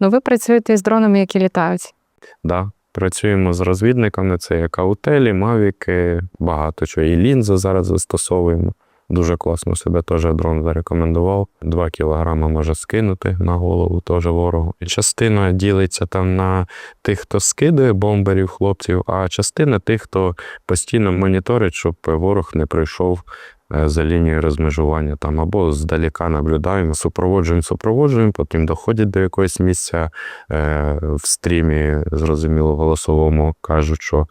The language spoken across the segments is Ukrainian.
Ну, ви працюєте з дронами, які літають. Да. Працюємо з розвідниками, це як аутелі, мавіки, багато чого. І лінзи зараз застосовуємо. Дуже класно себе теж дрон зарекомендував. Два кілограми може скинути на голову теж ворогу. Частина ділиться там на тих, хто скидує бомберів, хлопців, а частина тих, хто постійно моніторить, щоб ворог не прийшов за лінією розмежування там або здаліка наблюдаємо, супроводжуємо, супроводжуємо, потім доходять до якогось місця е, в стрімі, зрозуміло, голосовому кажуть, що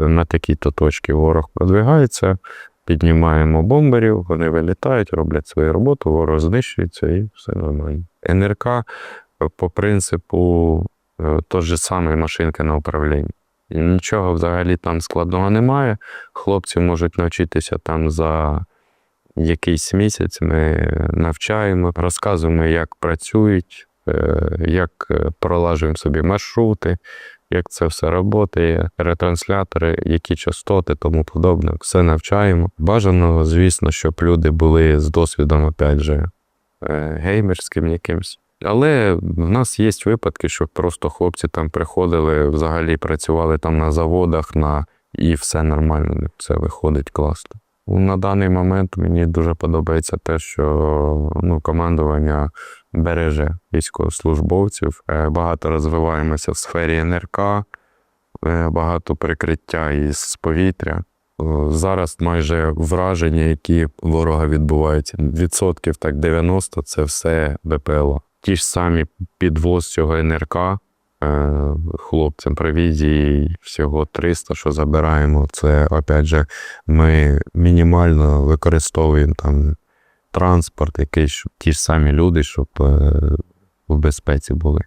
е, на такій-то точці ворог продвигається. Піднімаємо бомберів, вони вилітають, роблять свою роботу, ворог знищується і все нормально. НРК е, по принципу е, той же самий машинки на управлінні. Нічого взагалі там складного немає. Хлопці можуть навчитися там за якийсь місяць. Ми навчаємо, розказуємо, як працюють, е, як е, пролажуємо собі маршрути, як це все працює, ретранслятори, які частоти, тому подобне. Все навчаємо. Бажано, звісно, щоб люди були з досвідом, опять же, е, геймерським якимсь. Але в нас є випадки, що просто хлопці там приходили, взагалі працювали там на заводах, на... і все нормально, все виходить класно. На даний момент мені дуже подобається те, що ну, командування береже військовослужбовців. Е, Багато розвиваємося в сфері НРК, е, багато прикриття із повітря. Зараз майже враження, які ворога відбуваються, відсотків так 90 це все БПЛА. Ті ж самі підвоз цього НРК хлопцям провізії всього 300, що забираємо. Це опять же, ми мінімально використовуємо там транспорт, якийсь, щоб ті ж самі люди, щоб е, в безпеці були.